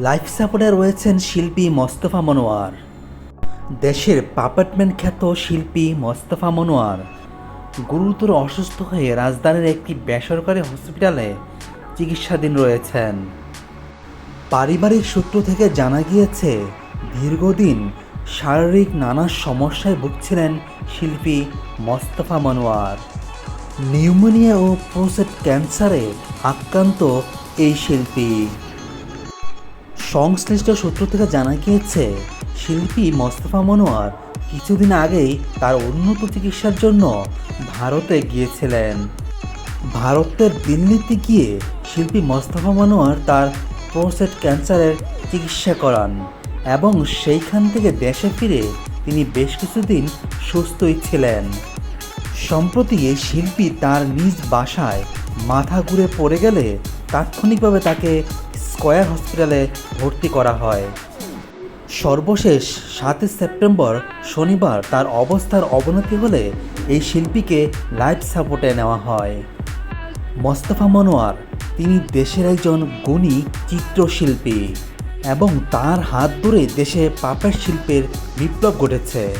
Life সাপোর্টে রয়েছেন শিল্পী মোস্তফা মনোয়ার। দেশের পাপার্টমেন্ট খ্যাত শিল্পী মোস্তফা মনোয়ার গুরুতর অসুস্থ হয়ে রাজধানীর একটি বেসরকারি হসপিটালে চিকিৎসাধীন রয়েছেন। পারিবারিক সূত্র থেকে জানা গিয়েছে, দীর্ঘদিন শারীরিক নানা সমস্যায় ভুগছিলেন শিল্পী মোস্তফা মনোয়ার। নিউমোনিয়া ও প্রোস্টেট ক্যান্সারে আক্রান্ত এই শিল্পী। সংশ্লিষ্ট সূত্র থেকে জানা গিয়েছে, শিল্পী মোস্তফা মনোয়ার কিছুদিন আগেই তার উন্নত চিকিৎসার জন্য ভারতে গিয়েছিলেন। ভারতের দিল্লিতে গিয়ে শিল্পী মোস্তফা মনোয়ার তার প্রোস্টেট ক্যান্সারের চিকিৎসা করান এবং সেইখান থেকে দেশে ফিরে তিনি বেশ কিছুদিন সুস্থই ছিলেন। সম্প্রতি এই শিল্পী তার নিজ বাসায় মাথা ঘুরে পড়ে গেলে তাৎক্ষণিকভাবে তাকে স্কয়ার হসপিটালে ভর্তি করা হয়। সর্বশেষ সাতই সেপ্টেম্বর শনিবার তার অবস্থার অবনতি হলে এই শিল্পীকে লাইফ সাপোর্টে নেওয়া হয়। মোস্তফা মনোয়ার, তিনি দেশের একজন গুণী চিত্রশিল্পী এবং তার হাত ধরে দেশে পাপের শিল্পের বিপ্লব ঘটেছে।